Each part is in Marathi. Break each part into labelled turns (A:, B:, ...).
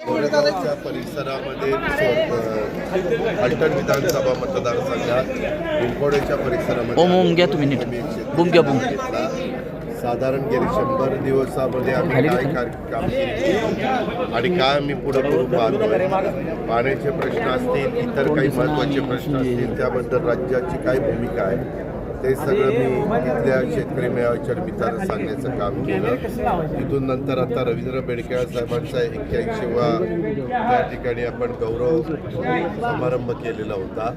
A: कोरेगावच्या परिसरामध्ये फलटण विधानसभा मतदारसंघात पिंपोडेच्या परिसरामध्ये
B: ओम, ओम, घ्या तुम्ही नीट.
A: आम्ही एक शेतकरी
B: बुम घ्या, बुम.
A: घेतला. साधारण गेली शंभर दिवसामध्ये आम्ही काय कार- केली आणि काय आम्ही पुढे करू पाहतोय पाण्याचे प्रश्न असतील इतर काही महत्त्वाचे प्रश्न असतील त्याबद्दल राज्याची काय भूमिका आहे ते सगळं मी तिथल्या शेतकरी मेळाव्याच्या निमित्तानं सांगण्याचं काम केलं. तिथून नंतर आता रवींद्र बेडकेळ साहेबांचा एक्क्याऐंशीवा त्या ठिकाणी आपण गौरव समारंभ केलेला होता.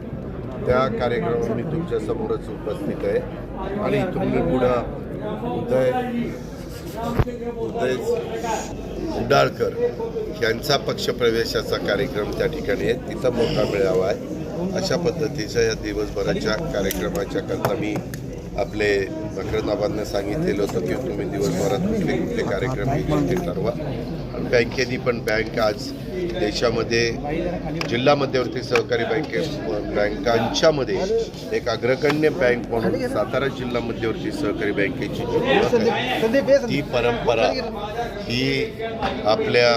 A: त्या कार्यक्रमात मी तुमच्या समोरच उपस्थित आहे. आणि इथून मी पुढं उदय उदय उडाळकर यांचा पक्षप्रवेशाचा कार्यक्रम त्या ठिकाणी आहे. तिथं मोठा मेळावा आहे. अशा पद्धतीच्या या दिवसभराच्या कार्यक्रमाच्या करता मी आपले मकरंदाबांना सांगितलेलं होतं की तुम्ही दिवसभरात कुठले कुठले कार्यक्रम ते ठरवा. बँकेनी पण बँक आज देशामध्ये जिल्हा मध्यवर्ती सहकारी बँके बँकांच्या मध्ये एक अग्रगण्य बँक म्हणून सातारा जिल्हा मध्यवर्ती सहकारी बँकेची जी ती परंपरा ही आपल्या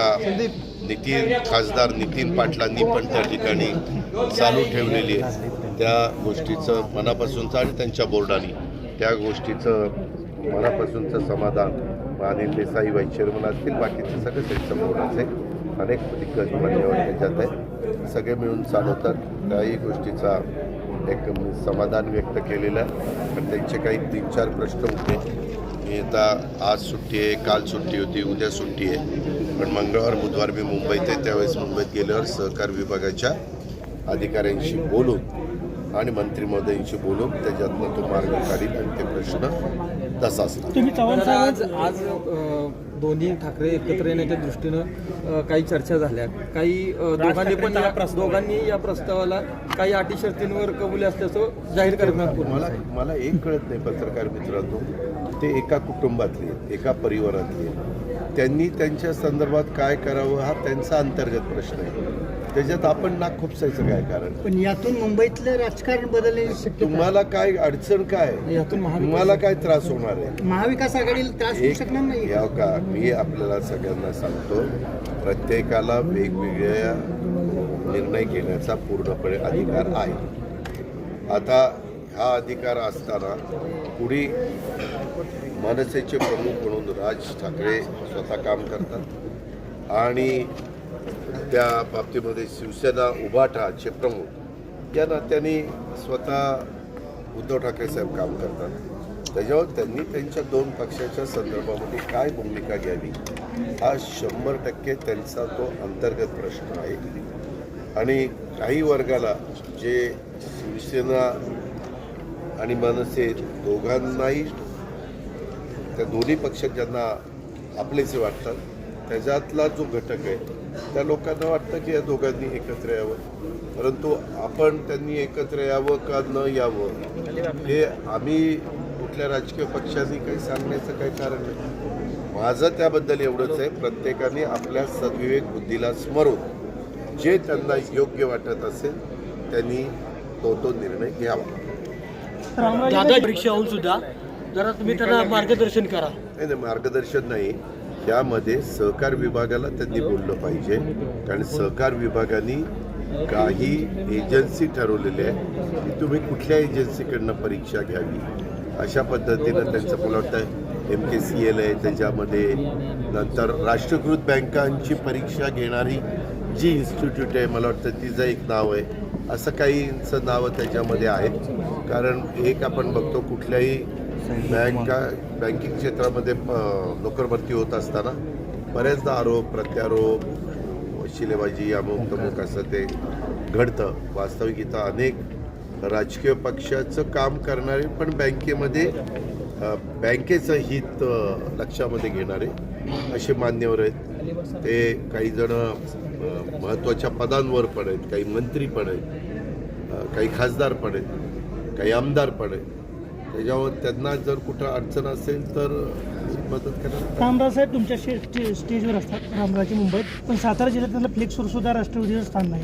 A: नितीन खासदार नितीन पाटलांनी पण त्या ठिकाणी चालू ठेवलेली आहे. त्या गोष्टीचं मनापासूनचं आणि त्यांच्या बोर्डाने त्या गोष्टीचं मनापासूनचं समाधान अनिल देसाई वाईस चेअरमन असतील बाकीचे सगळे त्यांच्या बोर्ड अनेक दिग्गज मान्यवर त्याच्यात आहे सगळे मिळून चालवतात. त्याही गोष्टीचा एक समाधान व्यक्त केलेलं आहे. पण त्यांचे काही तीन चार प्रश्न होते. मी आता आज सुट्टी आहे काल सुट्टी होती उद्या सुट्टी आहे. पण मंगळवार बुधवार मी मुंबईत आहे. त्यावेळेस मुंबईत गेल्यावर सहकार विभागाच्या अधिकाऱ्यांशी बोलून आणि मंत्री महोदयांशी बोलून त्याच्यातनं तो मार्ग काढील आणि ते प्रश्न तसाच.
C: तुम्ही
D: आज आज दोन्ही ठाकरे एकत्र येण्याच्या दृष्टीनं काही चर्चा झाल्या काही दोघांनी पण या दोघांनी या प्रस्तावाला काही अटी शर्तींवर कबुली असल्याचं जाहीर करण्यात पूर्ण
A: मला मला एक कळत नाही पत्रकार मित्रांनो. ते एका कुटुंबातले एका परिवारातले. त्यांनी त्यांच्या संदर्भात काय करावं हा त्यांचा अंतर्गत प्रश्न आहे. त्याच्यात आपण नाक खुपसायचं काय कारण?
C: पण यातून मुंबईतलं राजकारण बदलण्याची शक्यता
A: तुम्हाला काय अडचण काय?
D: यातून महाविकास
A: तुम्हाला काय त्रास होणार आहे?
C: महाविकास आघाडीला त्रास होऊ शकणार नाही.
A: या का मी आपल्याला सगळ्यांना सांगतो प्रत्येकाला वेगवेगळ्या निर्णय घेण्याचा पूर्णपणे अधिकार आहे. आता हा अधिकार असताना पुढे मनसेचे प्रमुख म्हणून राज ठाकरे स्वतः काम करतात. आणि त्या बाबतीमध्ये शिवसेना उभाठाचे प्रमुख. या नात्याने स्वतः उद्धव ठाकरे साहेब काम करतात. त्याच्यावर त्यांनी त्यांच्या दोन पक्षाच्या संदर्भामध्ये काय भूमिका घ्यावी हा शंभर टक्के त्यांचा तो अंतर्गत प्रश्न आहे. आणि काही वर्गाला जे शिवसेना आणि मनसे दोघांनाही त्या दोन्ही पक्ष ज्यांना आपलेसे वाटतात त्याच्यातला जो घटक आहे त्या लोकांना वाटतं की या दोघांनी एकत्र यावं. परंतु आपण त्यांनी एकत्र यावं का न यावं हे आम्ही कुठल्या राजकीय पक्षांनी काही सांगण्याचं काही कारण नाही. माझं त्याबद्दल एवढंच आहे प्रत्येकाने आपल्या सद्विवेक बुद्धीला स्मरून जे त्यांना योग्य वाटत असेल त्यांनी तो तो निर्णय घ्यावा.
E: परीक्षा होऊन सुद्धा जरा तुम्ही त्यांना मार्गदर्शन करा.
A: नाही नाही मार्गदर्शन नाही. त्यामध्ये सहकार विभागाला त्यांनी बोललं पाहिजे. कारण सहकार विभागाने काही एजन्सी ठरवलेल्या आहे की तुम्ही कुठल्या एजन्सीकडनं परीक्षा घ्यावी? अशा पद्धतीनं त्यांचं मला वाटतं एम के सी एल आहे. त्याच्यामध्ये नंतर राष्ट्रीयकृत बँकांची परीक्षा घेणारी जी इन्स्टिट्यूट आहे मला वाटतं तिचं एक नाव आहे. असं काहींचं नावं त्याच्यामध्ये आहेत. कारण एक आपण बघतो कुठल्याही बँका बँकिंग क्षेत्रामध्ये अ, नोकर भरती होत असताना बऱ्याचदा आरोप प्रत्यारोप शिलेबाजी अमुक तमुक असं ते घडतं. वास्तविक इथं अनेक राजकीय पक्षाचं काम करणारे पण बँकेमध्ये बँकेचं हित लक्षामध्ये घेणारे असे मान्यवर आहेत. ते काही जण महत्त्वाच्या पदांवर पण आहेत काही मंत्री पण आहेत काही खासदार पण आहेत काही आमदार पण आहेत. त्याच्यावर त्यांना जर कुठं अडचण असेल तर मदत करणार.
C: रामराज साहेब तुमच्या स्टे- स्टे- स्टेजवर असतात रामराजे मुंबईत. पण सातारा जिल्ह्यात त्यांना फ्लेक्सवर सुद्धा राष्ट्रवादीचं स्थान नाही.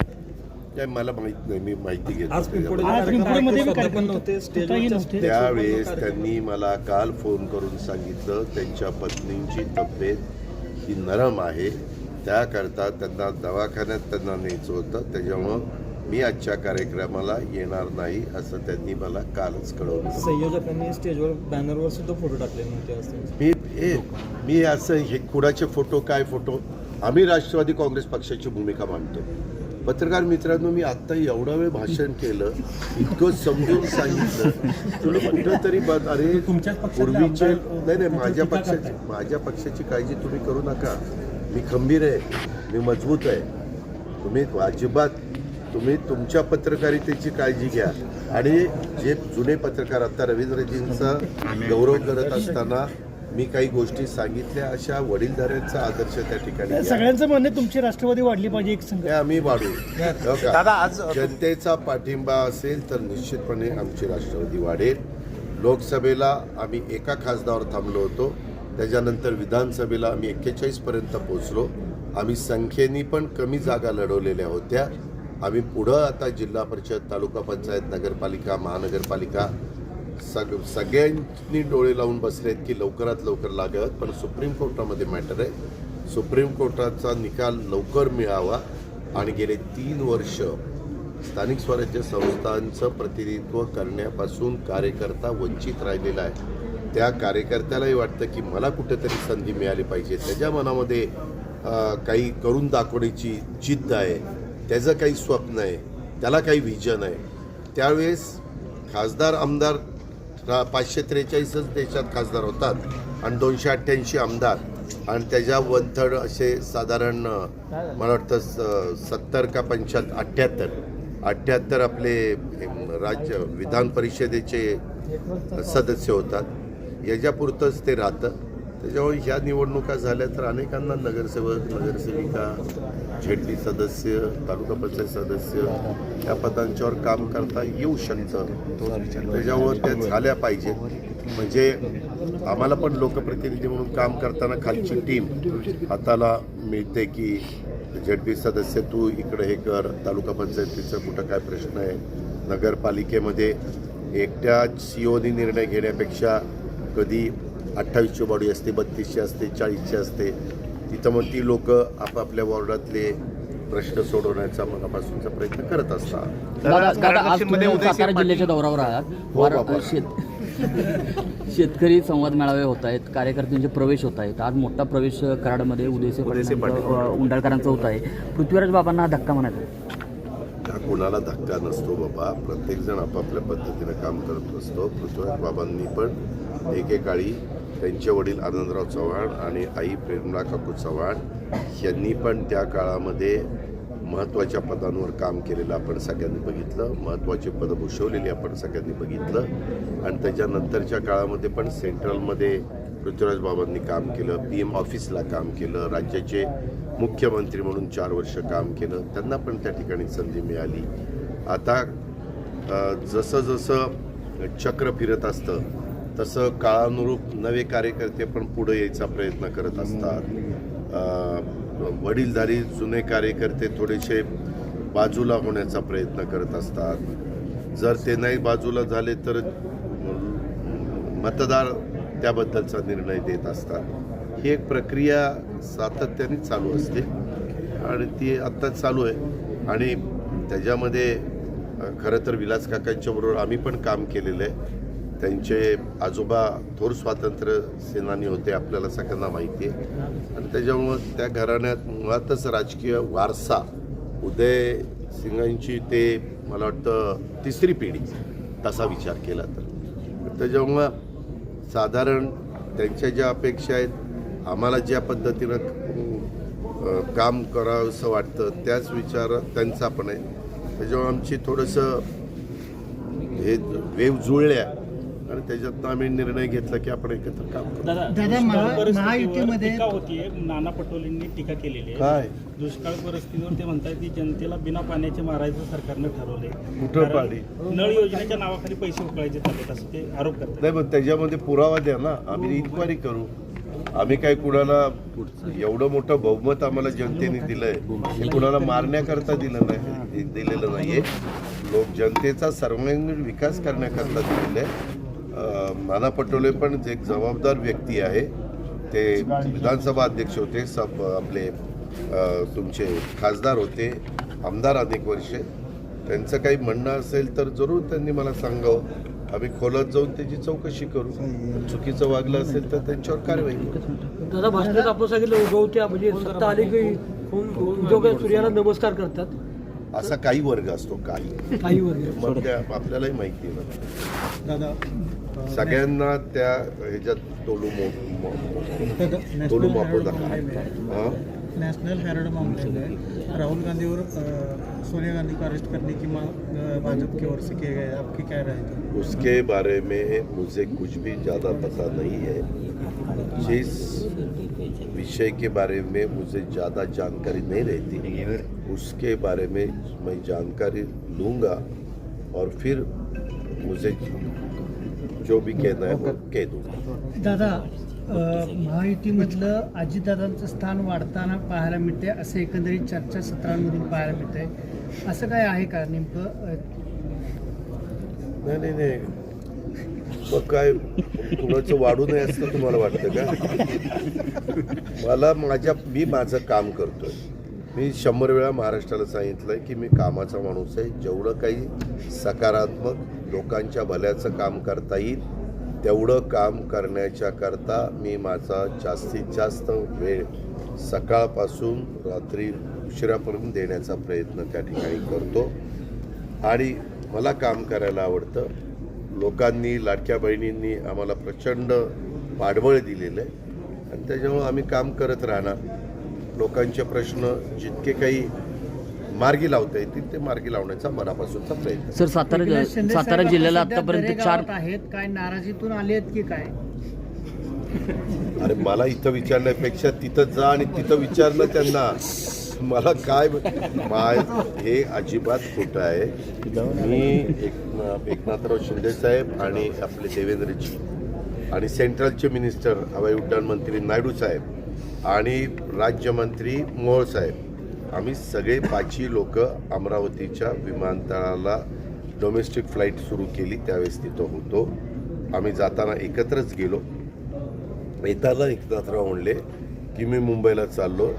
A: काय मला माहीत नाही मी माहिती घेतो
D: आज पिंपोडे
C: आज पिंपरीमध्ये बी
D: स्वतः पण
C: कार्यक्रम
D: नव्हते
C: स्वतःही
D: स्टेजवरच्या
C: नव्हते.
A: त्यावेळेस त्यांनी मला काल फोन करून सांगितलं त्यांच्या पत्नींची तब्येत ही नरम आहे. त्याकरता त्यांना दवाखान्यात त्यांना न्यायचं होतं. त्याच्यामुळं मी आजच्या कार्यक्रमाला येणार नाही असं त्यांनी मला कालच कळवलं.
D: संयोजकांनी स्टेजवर बॅनरवर सुद्धा फोटो टाकले नव्हते
A: मी हे मी असं हे कुणाचे फोटो काय फोटो? आम्ही राष्ट्रवादी काँग्रेस पक्षाची भूमिका मांडतो. पत्रकार मित्रांनो मी आत्ता एवढा वेळ भाषण केलं इतकं समजून सांगितलं. तुम्ही कुठंतरी अरे पूर्वीचे नाही नाही माझ्या पक्षाची माझ्या पक्षाची काळजी तुम्ही करू नका. मी खंबीर आहे. मी मजबूत आहे. तुम्ही अजिबात तुम्ही तुमच्या पत्रकारितेची काळजी घ्या. आणि जे जुने पत्रकार आता रवींद्रजींचा गौरव करत असताना मी काही गोष्टी सांगितल्या अशा वडीलधाऱ्यांचा आदर्श त्या ठिकाणी.
C: सगळ्यांचं म्हणणं आहे तुमची राष्ट्रवादी वाढली पाहिजे एक संघ
A: आम्ही वाढू. का? जनतेचा पाठिंबा असेल तर निश्चितपणे आमची राष्ट्रवादी वाढेल. लोकसभेला आम्ही एका खासदारावर थांबलो होतो. त्याच्यानंतर विधानसभेला आम्ही एक्केचाळीस पर्यंत पोहोचलो. आम्ही संख्येने पण कमी जागा लढवलेल्या होत्या. आम्ही पुढं आता जिल्हा परिषद तालुका पंचायत नगरपालिका महानगरपालिका सग सगळ्यांनी डोळे लावून बसलेत की लवकरात लवकर लागत पण सुप्रीम कोर्टामध्ये मॅटर आहे. सुप्रीम कोर्टाचा निकाल लवकर मिळावा आणि गेले तीन वर्ष स्थानिक स्वराज्य संस्थांचं प्रतिनिधित्व करण्यापासून कार्यकर्ता वंचित राहिलेला आहे. त्या कार्यकर्त्यालाही वाटतं की मला कुठेतरी संधी मिळाली पाहिजे. त्याच्या मनामध्ये काही करून दाखवण्याची जिद्द आहे. त्याचं काही स्वप्न आहे त्याला काही व्हिजन आहे. त्यावेळेस खासदार आमदार रा- पाचशे त्रेचाळीसच देशात खासदार होतात आणि दोनशे अठ्ठ्याऐंशी आमदार. आणि त्याच्या वन थर्ड असे साधारण मला वाटतं स- सत्तर का पंच्याहत्तर अठ्ठ्याहत्तर. अठ्ठ्याहत्तर आपले राज्य विधान परिषदेचे सदस्य होतात. याच्यापुरतंच ते राहतं. त्याच्यामुळे ह्या निवडणुका झाल्या तर अनेकांना नगरसेवक नगरसेविका झेडपी सदस्य तालुका पंचायत सदस्य या पदांच्यावर काम करता येऊ शकतं. त्याच्यावर त्या झाल्या पाहिजेत. म्हणजे आम्हाला पण लोकप्रतिनिधी म्हणून काम करताना खालची टीम हाताला मिळते की झेडपी सदस्य तू इकडे हे कर. तालुका पंचायतीचं कुठं काय प्रश्न आहे? नगरपालिकेमध्ये एकट्या सीओनी निर्णय घेण्यापेक्षा कधी अठ्ठावीसची बॉडी असते बत्तीसची असते चाळीसची असते. तिथं मग ती लोक आपापल्या वॉर्डातले प्रश्न सोडवण्याचा मनापासूनचा प्रयत्न करत असतात.
B: जिल्ह्याच्या दौऱ्यावर आहात.
A: हो,
B: शेतकरी संवाद मेळावे होत आहेत कार्यकर्त्यांचे प्रवेश होत आहेत. आज मोठा प्रवेश कराडमध्ये उदयसे पाटील उंडाळकरांचा होत आहे. पृथ्वीराज बाबांना हा धक्का म्हणायचा.
A: हा कोणाला धक्का नसतो बाबा प्रत्येकजण आपापल्या पद्धतीनं काम करत असतो. पृथ्वीराज बाबांनी पण एकेकाळी त्यांचे वडील आनंदराव चव्हाण आणि आई प्रेमला काकू चव्हाण यांनी पण त्या काळामध्ये महत्त्वाच्या पदांवर काम केलेलं आपण सगळ्यांनी बघितलं. महत्त्वाची पदं भूषवलेली आपण सगळ्यांनी बघितलं. आणि त्याच्यानंतरच्या काळामध्ये पण सेंट्रलमध्ये पृथ्वीराज बाबांनी काम केलं पी एम ऑफिसला काम केलं राज्याचे मुख्यमंत्री म्हणून चार वर्ष काम केलं त्यांना पण त्या ठिकाणी संधी मिळाली. आता जसं जसं चक्र फिरत असतं तसं काळानुरूप नवे कार्यकर्ते पण पुढे यायचा प्रयत्न करत असतात. वडीलधारी जुने कार्यकर्ते थोडेसे बाजूला होण्याचा प्रयत्न करत असतात. जर ते नाही बाजूला झाले तर मतदार त्याबद्दलचा निर्णय देत असतात. ही एक प्रक्रिया सातत्याने चालू असते. आणि ती आत्ता चालू आहे. आणि त्याच्यामध्ये खरं तर विलास काकांच्याबरोबर आम्ही पण काम केलेलं आहे. त्यांचे आजोबा थोर स्वातंत्र्य सेनानी होते आपल्याला सगळ्यांना माहिती आहे. आणि त्याच्यामुळं त्या घराण्यात मुळातच राजकीय वारसा उदय सिंगांची ते मला वाटतं तिसरी पिढी तसा विचार केला तर. त्याच्यामुळं साधारण त्यांच्या ज्या अपेक्षा आहेत आम्हाला ज्या पद्धतीनं काम करावंसं वाटतं त्याच विचार त्यांचा पण आहे. त्याच्यामुळे आमची थोडंसं हे वेव जुळल्या. आणि त्याच्यातनं आम्ही निर्णय घेतला की आपण एकत्र काम करू.
C: दादा महा- महायुतीमध्ये
F: टीका होतीये. नाना पटोलेंनी टीका केलेली आहे.
A: काय?
F: दुष्काळ परिस्थितीवर ते म्हणतात की जनतेला बिना पाण्याचे मारायचं सरकारनं ठरवलंय.
A: कुठं पाणी?
F: नळ योजनेच्या नावाखाली पैसे उकळायचे असं ते आरोप करतात.
A: नाही पण त्याच्यामध्ये पुरावा द्या ना. आम्ही इन्क्वायरी करू. आम्ही काय कुणाला एवढं मोठं बहुमत आम्हाला जनतेने दिलंय हे कुणाला मारण्याकरता दिलं नाही दिलेलं नाहीये. लोक जनतेचा सर्वांगीण विकास करण्याकरता दिलेलं आहे. नाना पटोले पण एक जबाबदार व्यक्ती आहे ते विधानसभा अध्यक्ष होते सब आपले तुमचे खासदार होते आमदार अनेक वर्षे. त्यांचं काही म्हणणं असेल तर जरूर त्यांनी मला सांगावं. आम्ही खोलात जाऊन त्याची चौकशी करू. चुकीचं वागलं असेल तर त्यांच्यावर कारवाई करू.
E: दादा भाषणात आपण सांगितलं उगवत्या म्हणजे सत्ता आली की उद्योग सूर्याला नमस्कार करतात.
A: असा काही वर्ग असतो काही.
E: काही वर्ग.
A: मग त्या आपल्यालाही माहिती आहे ना सगळ्यांना त्या ह्याच्यात तोलू मो मो- तोलू मापू नका हां?
G: नेशनल हेराल्ड मामले राहुल गांधी और अ, सोनिया गांधी को अरेस्ट करने की मांग भाजपा की ओर से किए गए आपकी क्या राय थी?
A: उसके बारे में मुझे कुछ भी ज़्यादा पता नहीं है। जिस विषय के बारे में मुझे ज़्यादा जानकारी नहीं रहती उसके बारे में मैं जानकारी लूँगा और फिर मुझे जो भी कहना है वो कह दूँगा।
C: दादा महायुतीमधलं अजितदादांचं स्थान वाढताना पाहायला मिळते असं एकंदरीत चर्चा सत्रांमधून पाहायला मिळतंय. असं काय आहे का नेमकं?
A: नाही नाही नाही. मग काय कुणाचं वाढू नये असं तुम्हाला वाटतं का? मला माझ्या मी माझं काम करतोय. मी शंभर वेळा महाराष्ट्राला सांगितलंय की मी कामाचा माणूस आहे. जेवढं काही सकारात्मक लोकांच्या भल्याचं काम करता येईल तेवढं काम करण्याच्या करता मी माझा जास्तीत जास्त वेळ सकाळपासून रात्री उशिरापर्यंत देण्याचा प्रयत्न त्या ठिकाणी करतो. आणि मला काम करायला आवडतं. लोकांनी लाडक्या बहिणींनी आम्हाला प्रचंड पाठबळ दिलेलं आहे. आणि त्याच्यामुळं आम्ही काम करत राहणार. लोकांचे प्रश्न जितके काही मार्गी लावता येतील ते मार्गी लावण्याचा मनापासूनचा प्रयत्न.
B: सर सातारा
C: एकनाथ शिंदे
B: सातारा
C: साहेब
B: जिल्ह्याला
C: सध्या
B: आतापर्यंत
C: दरेगावात
B: चार
C: आहेत काय नाराजीतून आले आहेत की काय?
A: अरे मला इथं विचारण्यापेक्षा तिथं जा आणि तिथं विचारलं त्यांना. मला काय माय हे अजिबात खोटं आहे. मी एक एकनाथराव शिंदे साहेब आणि आपले देवेंद्रजी आणि सेंट्रलचे मिनिस्टर हवाई उड्डाण मंत्री नायडू साहेब आणि राज्यमंत्री मोहोळ साहेब. आम्ही सगळे पाचही लोक अमरावतीच्या विमानतळाला डोमेस्टिक फ्लाईट सुरू केली त्यावेळेस तिथं होतो. आम्ही जाताना एकत्रच गेलो. येताना एकनाथराव म्हणले की मी मुंबईला चाललो.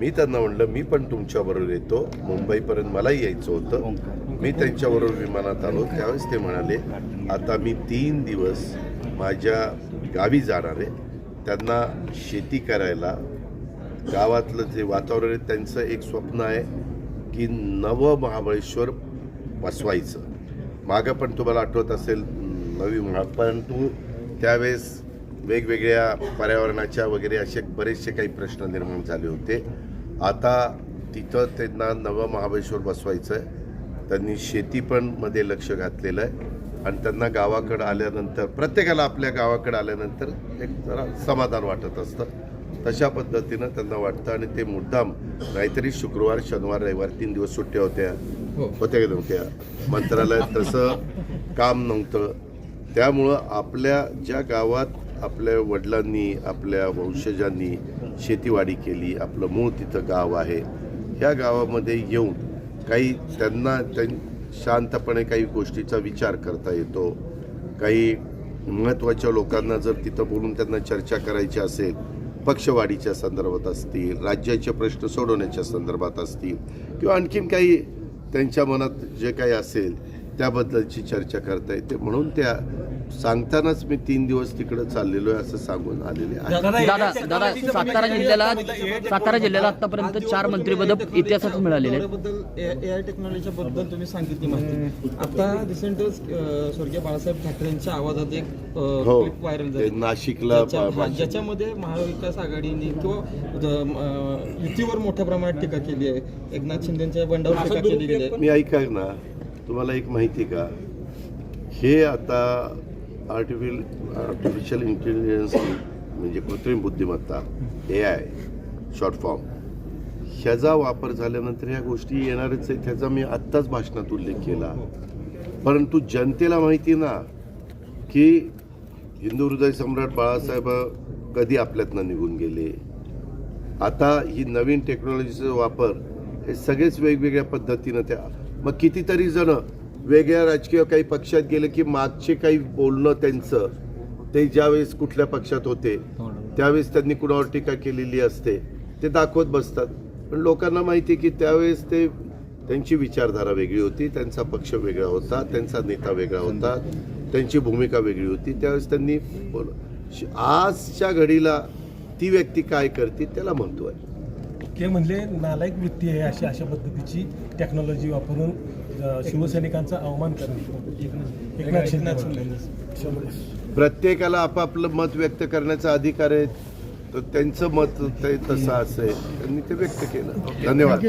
A: मी त्यांना म्हणलं मी पण तुमच्याबरोबर येतो. मुंबईपर्यंत मलाही यायचं होतं. मी त्यांच्याबरोबर विमानात आलो. त्यावेळेस ते म्हणाले आता मी तीन दिवस माझ्या गावी जाणार आहे. त्यांना शेती करायला गावातलं जे वातावरण आहे त्यांचं एक स्वप्न आहे की नवं महाबळेश्वर बसवायचं. मागं पण तुम्हाला आठवत असेल नवी महा परंतु त्यावेळेस वेगवेगळ्या पर्यावरणाच्या वगैरे असे बरेचसे काही प्रश्न निर्माण झाले होते. आता तिथं त्यांना नवं महाबळेश्वर बसवायचं आहे त्यांनी शेती पण मध्ये लक्ष घातलेलं आहे. आणि त्यांना गावाकडं आल्यानंतर प्रत्येकाला आपल्या गावाकडं आल्यानंतर एक जरा समाधान वाटत असतं. तशा पद्धतीनं त्यांना वाटतं आणि ते मुद्दाम नाहीतरी शुक्रवार शनिवार रविवार तीन दिवस सुट्ट्या होत्या. होत्या का नव्हत्या? मंत्रालयात तसं काम नव्हतं. त्यामुळं आपल्या ज्या गावात आपल्या वडिलांनी आपल्या वंशजांनी शेतीवाडी केली आपलं मूळ तिथं गाव आहे ह्या गावामध्ये येऊन काही त्यांना त्यां शांतपणे काही गोष्टीचा विचार करता येतो. काही महत्त्वाच्या लोकांना जर तिथं बोलून त्यांना चर्चा करायची असेल पक्षवाढीच्या संदर्भात असतील राज्याचे प्रश्न सोडवण्याच्या संदर्भात असतील किंवा आणखीन काही त्यांच्या मनात जे काही असेल त्याबद्दलची चर्चा करता येते म्हणून त्या सांगतानाच मी तीन दिवस तिकडं चाललेलो आहे असं सांगून आलेले आहे
B: दादा दादा सातारा जिल्ह्याला सातारा जिल्ह्याला आतापर्यंत चार मंत्रिपद इतिहासात मिळालेले आहेत
D: बद्दल ए आय टेक्नॉलॉजीच्या बद्दल तुम्ही सांगितली माहिती आता रिसेंटच स्वर्गीय बाळासाहेब ठाकरे यांच्या आवाजात एक
A: हो
D: क्लिप व्हायरल
A: ते
D: झाली
A: नाशिकला
D: हा, ज्याच्यामध्ये महाविकास आघाडीने किंवा युतीवर मोठ्या प्रमाणात टीका केली आहे एकनाथ शिंदेच्या बंडावर टीका केली गेली आहे
A: मी ऐका ना तुम्हाला एक माहिती का? हे आता आर्टिफिल आर्टिफिशियल इंटेलिजन्स म्हणजे कृत्रिम बुद्धिमत्ता ए आय शॉर्ट फॉर्म ह्याचा वापर झाल्यानंतर ह्या गोष्टी येणारच आहेत. ह्याचा मी आत्ताच भाषणात उल्लेख केला. परंतु जनतेला माहिती ना की हिंदू हृदय सम्राट बाळासाहेब कधी आपल्यातनं निघून गेले? आता ही नवीन टेक्नॉलॉजीचा वापर हे सगळेच वेगवेगळ्या पद्धतीनं त्या मग कितीतरी जण वेगळ्या राजकीय काही पक्षात गेले की मागचे काही बोलणं त्यांचं ते ज्यावेळेस कुठल्या पक्षात होते त्यावेळेस त्यांनी कुणावर टीका केलेली असते ते दाखवत बसतात. पण लोकांना माहिती की त्यावेळेस ते त्यांची विचारधारा वेगळी होती त्यांचा पक्ष वेगळा होता त्यांचा नेता वेगळा होता त्यांची भूमिका वेगळी होती त्यावेळेस त्यांनी बोल- श- आजच्या घडीला ती व्यक्ती काय करते त्याला महत्त्व आहे
H: ते म्हणले नालायक वृत्ती आहे अशी अशा पद्धतीची टेक्नॉलॉजी वापरून शिवसैनिकांचा अवमान करणे. एकनाथ शिंदे
A: प्रत्येकाला आपापलं मत व्यक्त करण्याचा अधिकार आहे. तर त्यांचं मत ते तसं असेल. त्यांनी ते व्यक्त केलं. धन्यवाद.